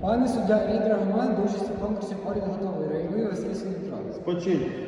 Пане суддя, рідер Роман, дуже конкурсі поряд готовий. Реагує Василь Сінітра. Спочинь.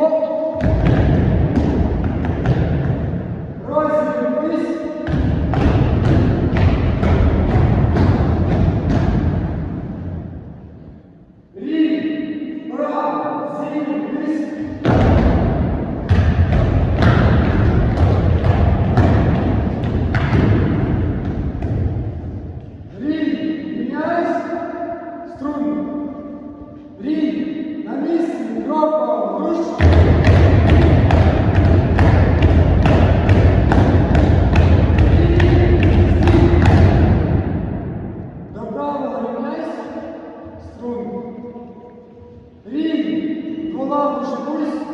tiempo Рій, що шипусь.